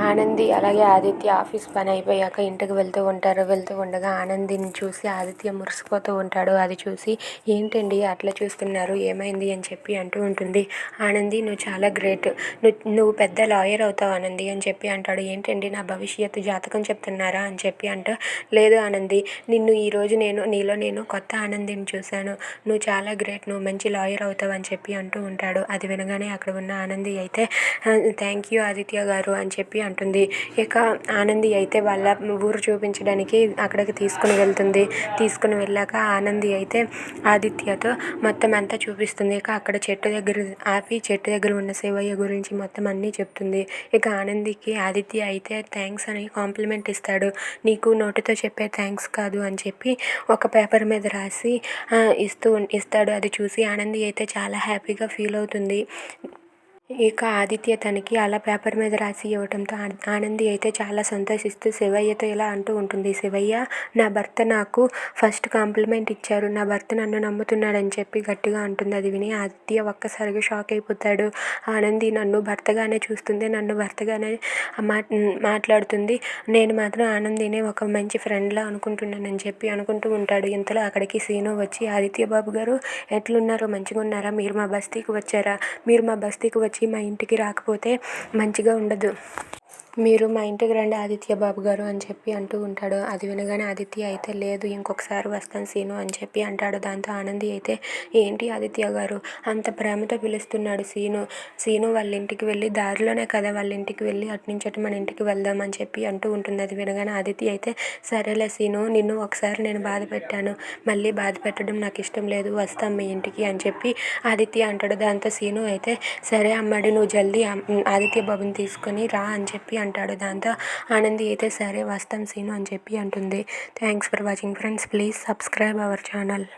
ఆనంది అలాగే ఆదిత్య ఆఫీస్ పని అయిపోయాక ఇంటికి వెళ్తూ ఉంటారు. వెళ్తూ ఉండగా ఆనందిని చూసి ఆదిత్య మురిసిపోతూ ఉంటాడు. అది చూసి ఏంటండి అట్లా చూస్తున్నారు? ఏమైంది? అని చెప్పి అంటూ ఉంటుంది. ఆనంది నువ్వు చాలా గ్రేట్. నువ్వు నువ్వు పెద్ద లాయర్ అవుతావు ఆనంది అని చెప్పి అంటాడు. ఏంటండి నా భవిష్యత్తు జాతకం చెప్తున్నారా? అని చెప్పి అంటూ లేదు ఆనంది నిన్ను ఈరోజు నేను నీలో నేను కొత్త ఆనందిని చూశాను. నువ్వు చాలా గ్రేట్. నువ్వు మంచి లాయర్ అవుతావు అని చెప్పి అంటూ ఉంటాడు. అది వినగానే అక్కడ ఉన్న ఆనంది అయితే థ్యాంక్ యూ ఆదిత్య గారు అని చెప్పి అంటుంది ఇక ఆనంది అయితే వాళ్ళ ఊరు చూపించడానికి అక్కడికి తీసుకుని వెళ్తుంది. తీసుకుని వెళ్ళాక ఆనంది అయితే ఆదిత్యతో మొత్తం అంతా చూపిస్తుంది. ఇక అక్కడ చెట్టు దగ్గర ఆపి చెట్టు దగ్గర ఉన్న శివయ్య గురించి మొత్తం అన్నీ చెప్తుంది. ఇక ఆనందికి ఆదిత్య అయితే థ్యాంక్స్ అని కాంప్లిమెంట్ ఇస్తాడు. నీకు నోటితో చెప్పే థ్యాంక్స్ కాదు అని చెప్పి ఒక పేపర్ మీద రాసి ఇస్తూ ఇస్తాడు. అది చూసి ఆనంది అయితే చాలా హ్యాపీగా ఫీల్ అవుతుంది. ఇక ఆదిత్య తనకి అలా పేపర్ మీద రాసి ఇవ్వటంతో ఆనంది అయితే చాలా సంతోషిస్తూ శివయ్యతో ఇలా అంటూ ఉంటుంది శివయ్య నా భర్త నాకు ఫస్ట్ కాంప్లిమెంట్ ఇచ్చారు. నా భర్త నన్ను నమ్ముతున్నాడని చెప్పి గట్టిగా అంటుంది. అది విని ఆదిత్య ఒక్కసారిగా షాక్ అయిపోతాడు. ఆనంది నన్ను భర్తగానే చూస్తుంది నన్ను భర్తగానే మాట్లాడుతుంది. నేను మాత్రం ఆనందిని ఒక మంచి ఫ్రెండ్లా అనుకుంటున్నానని చెప్పి అనుకుంటూ ఉంటాడు. ఇంతలో అక్కడికి సీను వచ్చి ఆదిత్య బాబు గారు ఎట్లున్నారో? మంచిగా ఉన్నారా మీరు మా బస్తీకి వచ్చారా? మీరు మా బస్తీకి వచ్చి వచ్చి మా ఇంటికి రాకపోతే మంచిగా ఉండదు. మీరు మా ఇంటికి రండి ఆదిత్య బాబు గారు అని చెప్పి అంటూ ఉంటాడు. అది వినగానే ఆదిత్య అయితే లేదు ఇంకొకసారి వస్తాను సీను అని చెప్పి అంటాడు. దాంతో ఆనంది అయితే ఏంటి ఆదిత్య గారు? అంత ప్రేమతో పిలుస్తున్నాడు సీను. సీను వాళ్ళ ఇంటికి వెళ్ళి దారిలోనే కదా వాళ్ళ ఇంటికి వెళ్ళి అట్నుంచి అటు మన ఇంటికి వెళ్దాం అని చెప్పి అంటూ ఉంటుంది. అది వినగానే ఆదిత్య అయితే సరేలే సీను నిన్ను ఒకసారి నేను బాధ పెట్టాను. మళ్ళీ బాధ పెట్టడం నాకు ఇష్టం లేదు. వస్తాం మీ ఇంటికి అని చెప్పి ఆదిత్య అంటాడు. దాంతో సీను అయితే సరే అమ్మడి నువ్వు జల్దీ ఆదిత్య బాబుని తీసుకొని రా అని చెప్పి అంటాడు దాంతో. ఆనంది అయితే సరే వస్తాం సీను అని చెప్పి అంటుంది. Thanks for watching friends please subscribe our channel